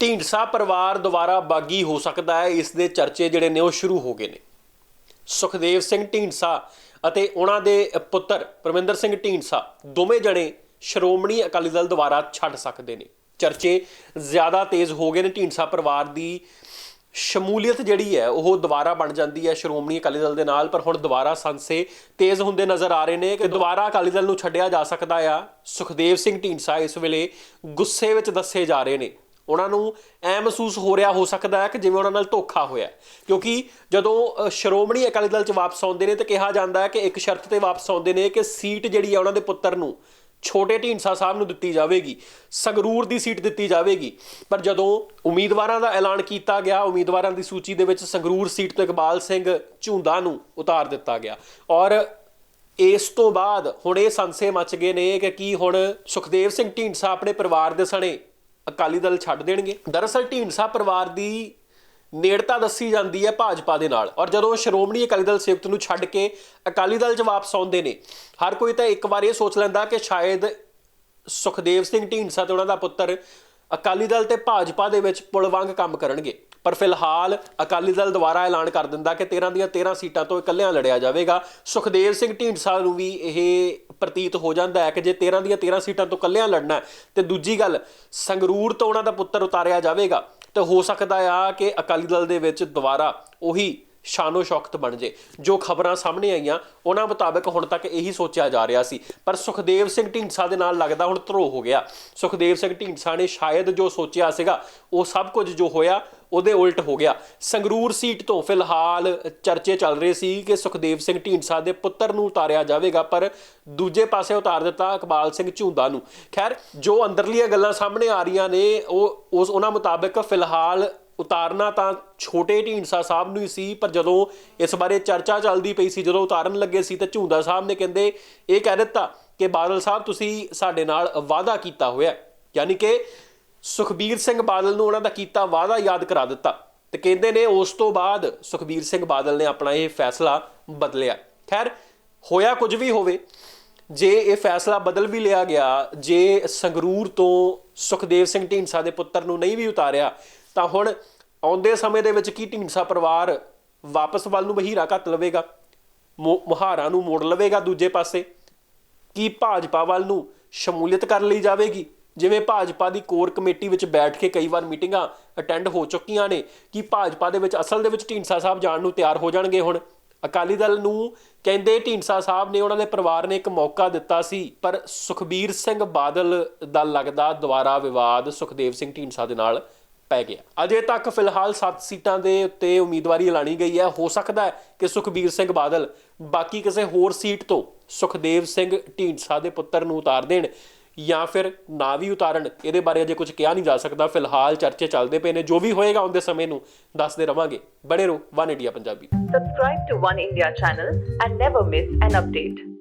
ਢੀਂਡਸਾ ਪਰਿਵਾਰ ਦੁਬਾਰਾ ਬਾਗੀ ਹੋ ਸਕਦਾ ਹੈ। ਇਸ ਦੇ ਚਰਚੇ ਜਿਹੜੇ ਨੇ ਉਹ ਸ਼ੁਰੂ ਹੋ ਗਏ ਨੇ। ਸੁਖਦੇਵ ਸਿੰਘ ਢੀਂਡਸਾ ਅਤੇ ਉਹਨਾਂ ਦੇ ਪੁੱਤਰ ਪਰਮਿੰਦਰ ਸਿੰਘ ਢੀਂਡਸਾ ਦੋਵੇਂ ਜਣੇ ਸ਼੍ਰੋਮਣੀ ਅਕਾਲੀ ਦਲ ਦੁਆਰਾ ਛੱਡ ਸਕਦੇ ਨੇ। ਚਰਚੇ ਜ਼ਿਆਦਾ ਤੇਜ਼ ਹੋ ਗਏ ਨੇ। ਢੀਂਡਸਾ ਪਰਿਵਾਰ ਦੀ ਸ਼ਮੂਲੀਅਤ ਜਿਹੜੀ ਹੈ, ਉਹ ਦੁਬਾਰਾ ਬਣ ਜਾਂਦੀ ਹੈ ਸ਼੍ਰੋਮਣੀ ਅਕਾਲੀ ਦਲ ਦੇ ਨਾਲ, ਪਰ ਹੁਣ ਦੁਬਾਰਾ ਸੰਸੇ ਤੇਜ਼ ਹੁੰਦੇ ਨਜ਼ਰ ਆ ਰਹੇ ਨੇ ਕਿ ਦੁਬਾਰਾ ਅਕਾਲੀ ਦਲ ਨੂੰ ਛੱਡਿਆ ਜਾ ਸਕਦਾ ਆ। ਸੁਖਦੇਵ ਸਿੰਘ ਢੀਂਡਸਾ ਇਸ ਵੇਲੇ ਗੁੱਸੇ ਵਿੱਚ ਦੱਸੇ ਜਾ ਰਹੇ ਨੇ। ਉਹਨਾਂ ਨੂੰ ਐ ਮਹਿਸੂਸ ਹੋ ਰਿਹਾ, ਹੋ ਸਕਦਾ ਹੈ ਕਿ ਜਿਵੇਂ ਉਹਨਾਂ ਨਾਲ ਧੋਖਾ ਹੋਇਆ ਕਿਉਂਕਿ ਜਦੋਂ ਸ਼੍ਰੋਮਣੀ ਅਕਾਲੀ ਦਲ ਚ ਵਾਪਸ ਆਉਂਦੇ ਨੇ ਤਾਂ ਕਿਹਾ ਜਾਂਦਾ ਹੈ ਕਿ ਇੱਕ ਸ਼ਰਤ ਤੇ ਵਾਪਸ ਆਉਂਦੇ ਨੇ ਕਿ ਸੀਟ ਜਿਹੜੀ ਹੈ ਉਹਨਾਂ ਦੇ ਪੁੱਤਰ ਨੂੰ ਛੋਟੇ ਢੀਂਡਸਾ ਸਾਹਿਬ ਨੂੰ ਦਿੱਤੀ ਜਾਵੇਗੀ, ਸੰਗਰੂਰ ਦੀ ਸੀਟ ਦਿੱਤੀ ਜਾਵੇਗੀ। ਪਰ ਜਦੋਂ ਉਮੀਦਵਾਰਾਂ ਦਾ ਐਲਾਨ ਕੀਤਾ ਗਿਆ, ਉਮੀਦਵਾਰਾਂ ਦੀ ਸੂਚੀ ਦੇ ਵਿੱਚ ਸੰਗਰੂਰ ਸੀਟ ਤੋਂ ਇਕਬਾਲ ਸਿੰਘ ਝੁੰਦਾ ਨੂੰ ਉਤਾਰ ਦਿੱਤਾ ਗਿਆ। ਔਰ ਇਸ ਤੋਂ ਬਾਅਦ ਹੁਣ ਇਹ ਸੰਸੇ ਮਚ ਗਏ ਨੇ ਕਿ ਕੀ ਹੁਣ ਸੁਖਦੇਵ ਸਿੰਘ ਢੀਂਡਸਾ ਆਪਣੇ ਪਰਿਵਾਰ ਦੇ ਸਣੇ ਅਕਾਲੀ ਦਲ ਛੱਡ ਦੇਣਗੇ। ਦਰਅਸਲ ਢੀਂਡਸਾ ਪਰਿਵਾਰ ਦੀ ਨੇੜਤਾ ਦੱਸੀ ਜਾਂਦੀ ਹੈ ਭਾਜਪਾ ਦੇ ਨਾਲ। ਔਰ ਜਦੋਂ ਸ਼੍ਰੋਮਣੀ ਅਕਾਲੀ ਦਲ ਸੰਯੁਕਤ ਨੂੰ ਛੱਡ ਕੇ ਅਕਾਲੀ ਦਲ 'ਚ ਵਾਪਸ ਆਉਂਦੇ ਨੇ, ਹਰ ਕੋਈ ਤਾਂ ਇੱਕ ਵਾਰ ਇਹ ਸੋਚ ਲੈਂਦਾ ਕਿ ਸ਼ਾਇਦ ਸੁਖਦੇਵ ਸਿੰਘ ਢੀਂਡਸਾ ਤੇ ਉਹਨਾਂ ਦਾ ਪੁੱਤਰ ਅਕਾਲੀ ਦਲ ਤੇ ਭਾਜਪਾ ਦੇ ਵਿੱਚ ਪੁਲ ਵਾਂਗ ਕੰਮ ਕਰਨਗੇ। ਪਰ ਫਿਲਹਾਲ ਅਕਾਲੀ ਦਲ ਦੁਆਰਾ ਐਲਾਨ ਕਰ ਦਿੰਦਾ ਕਿ 13 ਦੀਆਂ 13 ਸੀਟਾਂ ਤੋਂ ਇਕੱਲਿਆਂ ਲੜਿਆ ਜਾਵੇਗਾ। ਸੁਖਦੇਵ ਸਿੰਘ ਢੀਂਡਸਾ ਨੂੰ ਵੀ ਇਹ ਪ੍ਰਤੀਤ ਹੋ ਜਾਂਦਾ ਹੈ ਕਿ ਜੇ 13 ਦੀਆਂ 13 ਸੀਟਾਂ ਤੋਂ ਇਕੱਲਿਆਂ ਲੜਨਾ ਹੈ, ਤੇ ਦੂਜੀ ਗੱਲ ਸੰਗਰੂਰ ਤੋਂ ਉਹਨਾਂ ਦਾ ਪੁੱਤਰ ਉਤਾਰਿਆ ਜਾਵੇਗਾ ਤੇ ਹੋ ਸਕਦਾ ਆ ਕਿ ਅਕਾਲੀ ਦਲ ਦੇ ਵਿੱਚ ਦੁਬਾਰਾ ਉਹੀ ਸ਼ਾਨੋ ਸ਼ੌਕਤ ਬਣ ਜੇ। ਜੋ ਖਬਰਾਂ ਸਾਹਮਣੇ ਆਈਆਂ ਉਹਨਾਂ ਮੁਤਾਬਕ ਹੁਣ ਤੱਕ ਇਹੀ ਸੋਚਿਆ ਜਾ ਰਿਹਾ ਸੀ। ਪਰ ਸੁਖਦੇਵ ਸਿੰਘ ਢੀਂਡਸਾ ਦੇ ਨਾਲ ਲੱਗਦਾ ਹੁਣ ਧਰੋ ਹੋ ਗਿਆ। ਸੁਖਦੇਵ ਸਿੰਘ ਢੀਂਡਸਾ ਨੇ ਸ਼ਾਇਦ ਜੋ ਸੋਚਿਆ ਸੀਗਾ ਉਹ ਸਭ ਕੁਝ ਜੋ ਹੋਇਆ ਉਹਦੇ ਉਲਟ ਹੋ ਗਿਆ। ਸੰਗਰੂਰ ਸੀਟ ਤੋਂ ਫਿਲਹਾਲ ਚਰਚੇ ਚੱਲ ਰਹੇ ਸੀ ਕਿ ਸੁਖਦੇਵ ਸਿੰਘ ਢੀਂਡਸਾ ਦੇ ਪੁੱਤਰ ਨੂੰ ਉਤਾਰਿਆ ਜਾਵੇਗਾ, ਪਰ ਦੂਜੇ ਪਾਸੇ ਉਤਾਰ ਦਿੱਤਾ ਇਕਬਾਲ ਸਿੰਘ ਝੁੰਦਾ ਨੂੰ। ਖੈਰ, ਜੋ ਅੰਦਰਲੀਆਂ ਗੱਲਾਂ ਸਾਹਮਣੇ ਆ ਰਹੀਆਂ ਨੇ, ਉਹ ਉਸ ਉਹਨਾਂ ਮੁਤਾਬਕ ਫਿਲਹਾਲ ਉਤਾਰਨਾ ਤਾਂ ਛੋਟੇ ਢੀਂਡਸਾ ਸਾਹਿਬ ਨੂੰ ਹੀ ਸੀ, ਪਰ ਜਦੋਂ ਇਸ ਬਾਰੇ ਚਰਚਾ ਚੱਲਦੀ ਪਈ ਸੀ, ਜਦੋਂ ਉਤਾਰਨ ਲੱਗੇ ਸੀ, ਤਾਂ ਝੁੰਦਾ ਸਾਹਿਬ ਨੇ ਕਹਿੰਦੇ, ਇਹ ਕਹਿ ਦਿੱਤਾ ਕਿ ਬਾਦਲ ਸਾਹਿਬ, ਤੁਸੀਂ ਸਾਡੇ ਨਾਲ ਵਾਅਦਾ ਕੀਤਾ ਹੋਇਆ ਯਾਨੀ ਕਿ ਸੁਖਬੀਰ ਸਿੰਘ ਬਾਦਲ ਨੂੰ ਉਹਨਾਂ ਦਾ ਕੀਤਾ ਵਾਅਦਾ ਯਾਦ ਕਰਾ ਦਿੱਤਾ ਤੇ ਕਹਿੰਦੇ ਨੇ ਉਸ ਤੋਂ ਬਾਅਦ ਸੁਖਬੀਰ ਸਿੰਘ ਬਾਦਲ ਨੇ ਆਪਣਾ ਇਹ ਫੈਸਲਾ ਬਦਲਿਆ। ਖੈਰ, ਹੋਇਆ ਕੁਝ ਵੀ ਹੋਵੇ, ਜੇ ਇਹ ਫੈਸਲਾ ਬਦਲ ਵੀ ਲਿਆ ਗਿਆ, ਜੇ ਸੰਗਰੂਰ ਤੋਂ ਸੁਖਦੇਵ ਸਿੰਘ ਢੀਂਡਸਾ ਦੇ ਪੁੱਤਰ ਨੂੰ ਨਹੀਂ ਵੀ ਉਤਾਰਿਆ, ਤਾਂ ਹੁਣ ਆਉਂਦੇ ਸਮੇਂ ਦੇ ਵਿੱਚ ਕੀ ਢੀਂਡਸਾ ਪਰਿਵਾਰ ਵਾਪਸ ਵੱਲ ਨੂੰ ਵਹੀਰਾ ਘੱਟ ਲਵੇਗਾ? ਮੁ- ਮੁਹਾਰਾਂ ਨੂੰ ਮੋੜ ਲਵੇਗਾ ਦੂਜੇ ਪਾਸੇ? ਕੀ ਭਾਜਪਾ ਵੱਲ ਨੂੰ ਸ਼ਮੂਲੀਅਤ ਕਰ ਲਈ ਜਾਵੇਗੀ? ਜਿਵੇਂ ਭਾਜਪਾ ਦੀ ਕੋਰ ਕਮੇਟੀ ਵਿੱਚ ਬੈਠ ਕੇ ਕਈ ਵਾਰ ਮੀਟਿੰਗਾਂ ਅਟੈਂਡ ਹੋ ਚੁੱਕੀਆਂ ਨੇ, ਕਿ ਭਾਜਪਾ ਦੇ ਵਿੱਚ ਅਸਲ ਦੇ ਵਿੱਚ ਢੀਂਡਸਾ ਸਾਹਿਬ ਜਾਣ ਨੂੰ ਤਿਆਰ ਹੋ ਜਾਣਗੇ ਹੁਣ? ਅਕਾਲੀ ਦਲ ਨੂੰ ਕਹਿੰਦੇ ਢੀਂਡਸਾ ਸਾਹਿਬ ਨੇ ਉਹਨਾਂ ਦੇ ਪਰਿਵਾਰ ਨੇ ਇੱਕ ਮੌਕਾ ਦਿੱਤਾ ਸੀ, ਪਰ ਸੁਖਬੀਰ ਸਿੰਘ ਬਾਦਲ ਦਾ ਲੱਗਦਾ ਦੁਬਾਰਾ ਵਿਵਾਦ ਸੁਖਦੇਵ ਸਿੰਘ ਢੀਂਡਸਾ ਦੇ ਨਾਲ ਪੈ ਗਿਆ। ਅਜੇ ਤੱਕ ਫਿਲਹਾਲ 7 ਸੀਟਾਂ ਦੇ ਉੱਤੇ ਉਮੀਦਵਾਰੀ ਐਲਾਨੀ ਗਈ ਹੈ। ਹੋ ਸਕਦਾ ਹੈ ਕਿ ਸੁਖਬੀਰ ਸਿੰਘ ਬਾਦਲ ਬਾਕੀ ਕਿਸੇ ਹੋਰ ਸੀਟ ਤੋਂ ਸੁਖਦੇਵ ਸਿੰਘ ਢੀਂਡਸਾ ਦੇ ਪੁੱਤਰ ਨੂੰ ਉਤਾਰ ਦੇਣ। ਜਾਂ ਫਿਰ ਨਾ ਵੀ ਉਤਾਰਨ, ਇਹਦੇ ਬਾਰੇ ਅਜੇ ਕੁਝ ਕਿਹਾ ਨਹੀਂ ਜਾ ਸਕਦਾ। ਫਿਲਹਾਲ ਚਰਚੇ ਚੱਲਦੇ ਪਏ ਨੇ, ਜੋ ਵੀ ਹੋਏਗਾ ਆਉਂਦੇ ਸਮੇਂ ਨੂੰ ਦੱਸਦੇ ਰਵਾਂਗੇ। ਬਣੇ ਰਹੋ, one India Punjabi. Subscribe to One India channel and never miss an update.